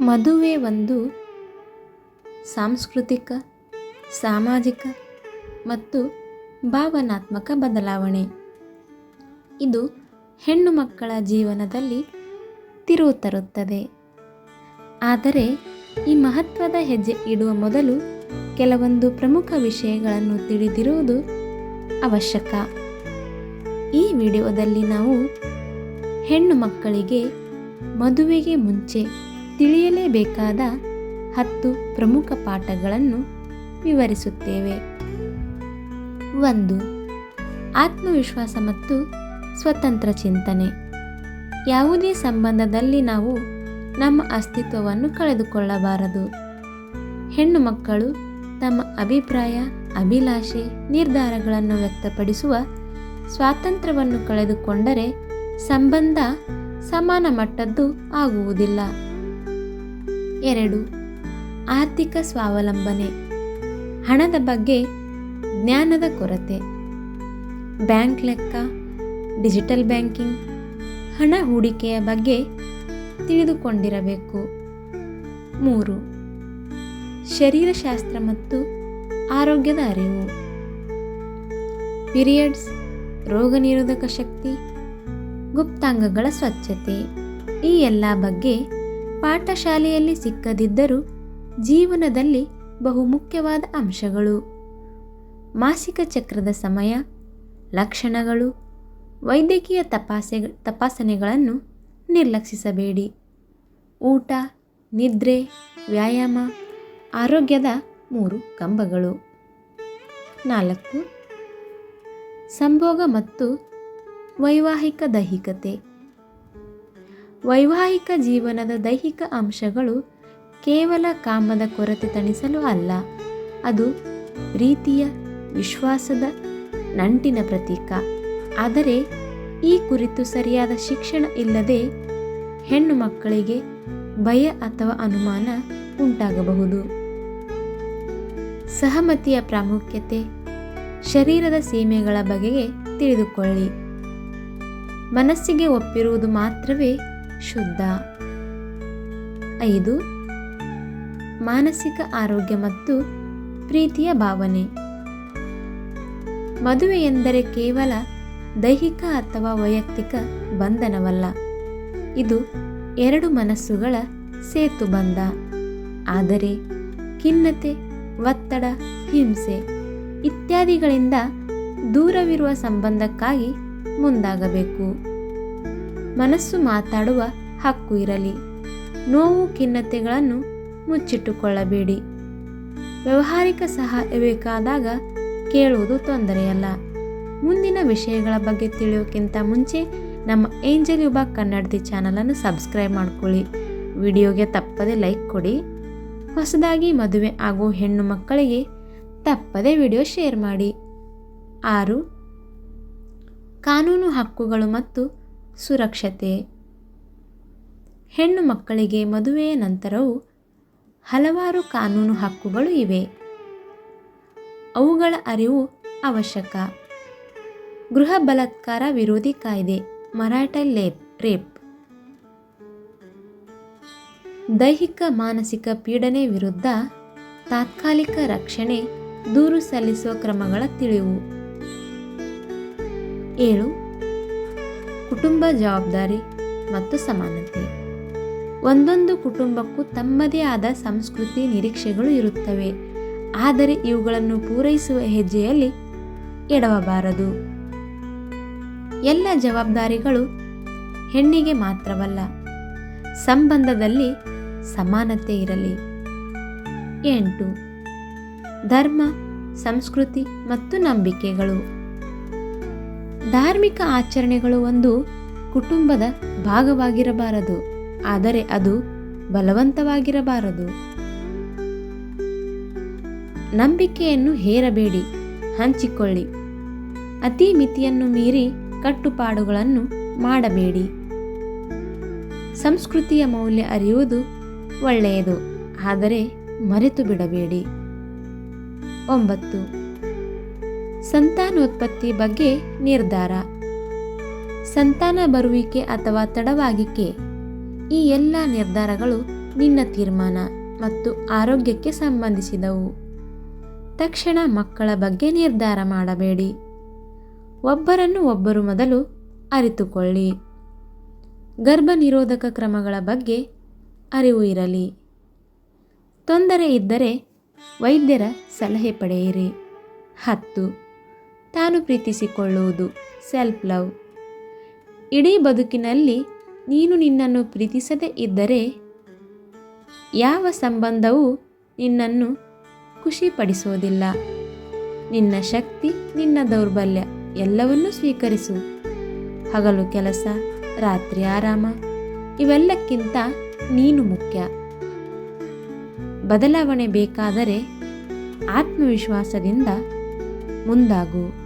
ಮದುವೆ ಒಂದು ಸಾಂಸ್ಕೃತಿಕ, ಸಾಮಾಜಿಕ ಮತ್ತು ಭಾವನಾತ್ಮಕ ಬದಲಾವಣೆ. ಇದು ಹೆಣ್ಣು ಮಕ್ಕಳ ಜೀವನದಲ್ಲಿ ತಿರುವು ತರುತ್ತದೆ. ಆದರೆ ಈ ಮಹತ್ವದ ಹೆಜ್ಜೆ ಇಡುವ ಮೊದಲು ಕೆಲವೊಂದು ಪ್ರಮುಖ ವಿಷಯಗಳನ್ನು ತಿಳಿದಿರುವುದು ಅವಶ್ಯಕ. ಈ ವಿಡಿಯೋದಲ್ಲಿ ನಾವು ಹೆಣ್ಣು ಮಕ್ಕಳಿಗೆ ಮದುವೆಗೆ ಮುಂಚೆ ತಿಳಿಯಲೇಬೇಕಾದ ಹತ್ತು ಪ್ರಮುಖ ಪಾಠಗಳನ್ನು ವಿವರಿಸುತ್ತೇವೆ. ಒಂದು, ಆತ್ಮವಿಶ್ವಾಸ ಮತ್ತು ಸ್ವತಂತ್ರ ಚಿಂತನೆ. ಯಾವುದೇ ಸಂಬಂಧದಲ್ಲಿ ನಾವು ನಮ್ಮ ಅಸ್ತಿತ್ವವನ್ನು ಕಳೆದುಕೊಳ್ಳಬಾರದು. ಹೆಣ್ಣು ಮಕ್ಕಳು ತಮ್ಮ ಅಭಿಪ್ರಾಯ, ಅಭಿಲಾಷೆ, ನಿರ್ಧಾರಗಳನ್ನು ವ್ಯಕ್ತಪಡಿಸುವ ಸ್ವಾತಂತ್ರ್ಯವನ್ನು ಕಳೆದುಕೊಂಡರೆ ಸಂಬಂಧ ಸಮಾನ ಮಟ್ಟದ್ದು ಆಗುವುದಿಲ್ಲ. ಎರಡು. ಆರ್ಥಿಕ ಸ್ವಾವಲಂಬನೆ. ಹಣದ ಬಗ್ಗೆ ಜ್ಞಾನದ ಕೊರತೆ. ಬ್ಯಾಂಕ್ ಲೆಕ್ಕ, ಡಿಜಿಟಲ್ ಬ್ಯಾಂಕಿಂಗ್, ಹಣ ಹೂಡಿಕೆಯ ಬಗ್ಗೆ ತಿಳಿದುಕೊಂಡಿರಬೇಕು. ಮೂರು. ಶರೀರಶಾಸ್ತ್ರ ಮತ್ತು ಆರೋಗ್ಯದ ಅರಿವು. ಪಿರಿಯಡ್ಸ್, ರೋಗ ನಿರೋಧಕ ಶಕ್ತಿ, ಗುಪ್ತಾಂಗಗಳ ಸ್ವಚ್ಛತೆ ಈ ಎಲ್ಲ ಬಗ್ಗೆ ಪಾಠಶಾಲೆಯಲ್ಲಿ ಸಿಕ್ಕದಿದ್ದರೂ ಜೀವನದಲ್ಲಿ ಬಹುಮುಖ್ಯವಾದ ಅಂಶಗಳು. ಮಾಸಿಕ ಚಕ್ರದ ಸಮಯ, ಲಕ್ಷಣಗಳು, ವೈದ್ಯಕೀಯ ತಪಾಸೆ, ತಪಾಸಣೆಗಳನ್ನು ನಿರ್ಲಕ್ಷಿಸಬೇಡಿ. ಊಟ, ನಿದ್ರೆ, ವ್ಯಾಯಾಮ, ಆರೋಗ್ಯದ ಮೂರು ಕಂಬಗಳು. ನಾಲ್ಕು, ಸಂಭೋಗ ಮತ್ತು ವೈವಾಹಿಕ ದೈಹಿಕತೆ. ವೈವಾಹಿಕ ಜೀವನದ ದೈಹಿಕ ಅಂಶಗಳು ಕೇವಲ ಕಾಮದ ಕೊರತೆ ತಣಿಸಲು ಅಲ್ಲ, ಅದು ಪ್ರೀತಿಯ, ವಿಶ್ವಾಸದ ನಂಟಿನ ಪ್ರತೀಕ. ಆದರೆ ಈ ಕುರಿತು ಸರಿಯಾದ ಶಿಕ್ಷಣ ಇಲ್ಲದೆ ಹೆಣ್ಣು ಮಕ್ಕಳಿಗೆ ಭಯ ಅಥವಾ ಅನುಮಾನ ಉಂಟಾಗಬಹುದು. ಸಹಮತಿಯ ಪ್ರಾಮುಖ್ಯತೆ ಶರೀರದ ಸೀಮೆಗಳ ಬಗೆಗೆ ತಿಳಿದುಕೊಳ್ಳಿ. ಮನಸ್ಸಿಗೆ ಒಪ್ಪಿರುವುದು ಮಾತ್ರವೇ ಶುದ್ಧ. ಐದು, ಮಾನಸಿಕ ಆರೋಗ್ಯ ಮತ್ತು ಪ್ರೀತಿಯ ಭಾವನೆ. ಮದುವೆ ಎಂದರೆ ಕೇವಲ ದೈಹಿಕ ಅಥವಾ ವೈಯಕ್ತಿಕ ಬಂಧನವಲ್ಲ. ಇದು ಎರಡು ಮನಸ್ಸುಗಳ ಸೇತು ಬಂಧ. ಆದರೆ ಖಿನ್ನತೆ, ಒತ್ತಡ, ಹಿಂಸೆ ಇತ್ಯಾದಿಗಳಿಂದ ದೂರವಿರುವ ಸಂಬಂಧಕ್ಕಾಗಿ ಮುಂದಾಗಬೇಕು. ಮನಸ್ಸು ಮಾತಾಡುವ ಹಕ್ಕು ಇರಲಿ. ನೋವು ಖಿನ್ನತೆಗಳನ್ನು ಮುಚ್ಚಿಟ್ಟುಕೊಳ್ಳಬೇಡಿ. ವ್ಯವಹಾರಿಕ ಸಹಾಯ ಬೇಕಾದಾಗ ಕೇಳುವುದು ತೊಂದರೆಯಲ್ಲ. ಮುಂದಿನ ವಿಷಯಗಳ ಬಗ್ಗೆ ತಿಳಿಯೋಕ್ಕಿಂತ ಮುಂಚೆ ನಮ್ಮ ಏಂಜಲ್ ಯುಬ ಕನ್ನಡತಿ ಚಾನಲನ್ನು ಸಬ್ಸ್ಕ್ರೈಬ್ ಮಾಡ್ಕೊಳ್ಳಿ. ವಿಡಿಯೋಗೆ ತಪ್ಪದೆ ಲೈಕ್ ಕೊಡಿ. ಹೊಸದಾಗಿ ಮದುವೆ ಆಗೋ ಹೆಣ್ಣು ಮಕ್ಕಳಿಗೆ ತಪ್ಪದೆ ವಿಡಿಯೋ ಶೇರ್ ಮಾಡಿ. ಆರು, ಕಾನೂನು ಹಕ್ಕುಗಳು ಮತ್ತು ಸುರಕ್ಷತೆ. ಹೆಣ್ಣು ಮಕ್ಕಳಿಗೆ ಮದುವೆಯ ನಂತರವೂ ಹಲವಾರು ಕಾನೂನು ಹಕ್ಕುಗಳು ಇವೆ. ಅವುಗಳ ಅರಿವು ಅವಶ್ಯಕ. ಗೃಹ ಬಲಾತ್ಕಾರ ವಿರೋಧಿ ಕಾಯ್ದೆ, ಮರಾಠ ಲೇಪ್, ರೇಪ್. ದೈಹಿಕ, ಮಾನಸಿಕ ಪೀಡನೆ ವಿರುದ್ಧ ತಾತ್ಕಾಲಿಕ ರಕ್ಷಣೆ, ದೂರು ಸಲ್ಲಿಸುವ ಕ್ರಮಗಳ ತಿಳಿವು. ಏಳು ಕುಟುಂಬ ಜವಾಬ್ದಾರಿ ಮತ್ತು ಸಮಾನತೆ. ಒಂದೊಂದು ಕುಟುಂಬಕ್ಕೂ ತಮ್ಮದೇ ಆದ ಸಂಸ್ಕೃತಿ ನಿರೀಕ್ಷೆಗಳು ಇರುತ್ತವೆ. ಆದರೆ ಇವುಗಳನ್ನು ಪೂರೈಸುವ ಹೆಜ್ಜೆಯಲ್ಲಿ ಎಡವಬಾರದು. ಎಲ್ಲ ಜವಾಬ್ದಾರಿಗಳು ಹೆಣ್ಣಿಗೆ ಮಾತ್ರವಲ್ಲ, ಸಂಬಂಧದಲ್ಲಿ ಸಮಾನತೆ ಇರಲಿ. ಎಂಟು, ಧರ್ಮ, ಸಂಸ್ಕೃತಿ ಮತ್ತು ನಂಬಿಕೆಗಳು. ಧಾರ್ಮಿಕ ಆಚರಣೆಗಳು ಒಂದು ಕುಟುಂಬದ ಭಾಗವಾಗಿರಬಾರದು, ಆದರೆ ಅದು ಬಲವಂತವಾಗಿರಬಾರದು. ನಂಬಿಕೆಯನ್ನು ಹೇರಬೇಡಿ, ಹಂಚಿಕೊಳ್ಳಿ. ಅತಿ ಮಿತಿಯನ್ನು ಮೀರಿ ಕಟ್ಟುಪಾಡುಗಳನ್ನು ಮಾಡಬೇಡಿ. ಸಂಸ್ಕೃತಿಯ ಮೌಲ್ಯ ಅರಿಯುವುದು ಒಳ್ಳೆಯದು, ಆದರೆ ಮರೆತು ಬಿಡಬೇಡಿ ಒಂಬತ್ತು. ಸಂತಾನೋತ್ಪತ್ತಿ ಬಗ್ಗೆ ನಿರ್ಧಾರ. ಸಂತಾನ ಬರುವಿಕೆ ಅಥವಾ ತಡವಾಗಿಕೆ. ಈ ಎಲ್ಲ ನಿರ್ಧಾರಗಳು ನಿನ್ನ ತೀರ್ಮಾನ ಮತ್ತು ಆರೋಗ್ಯಕ್ಕೆ ಸಂಬಂಧಿಸಿದವು. ತಕ್ಷಣ ಮಕ್ಕಳ ಬಗ್ಗೆ ನಿರ್ಧಾರ ಮಾಡಬೇಡಿ. ಒಬ್ಬರನ್ನು ಒಬ್ಬರು ಮೊದಲು ಅರಿತುಕೊಳ್ಳಿ. ಗರ್ಭ ನಿರೋಧಕ ಕ್ರಮಗಳ ಬಗ್ಗೆ ಅರಿವು ಇರಲಿ. ತೊಂದರೆ ಇದ್ದರೆ ವೈದ್ಯರ ಸಲಹೆ ಪಡೆಯಿರಿ. ಹತ್ತು. ತಾನು ಪ್ರೀತಿಸಿಕೊಳ್ಳುವುದು. ಸೆಲ್ಫ್ ಲವ್ ಇಡೀ ಬದುಕಿನಲ್ಲಿ ನೀನು ನಿನ್ನನ್ನು ಪ್ರೀತಿಸದೇ ಇದ್ದರೆ ಯಾವ ಸಂಬಂಧವೂ ನಿನ್ನನ್ನು ಖುಷಿಪಡಿಸೋದಿಲ್ಲ ನಿನ್ನ ಶಕ್ತಿ, ನಿನ್ನ ದೌರ್ಬಲ್ಯ ಎಲ್ಲವನ್ನೂ ಸ್ವೀಕರಿಸು. ಹಗಲು ಕೆಲಸ, ರಾತ್ರಿ ಆರಾಮ, ಇವೆಲ್ಲಕ್ಕಿಂತ ನೀನು ಮುಖ್ಯ. ಬದಲಾವಣೆ ಬೇಕಾದರೆ ಆತ್ಮವಿಶ್ವಾಸದಿಂದ ಮುಂದಾಗು.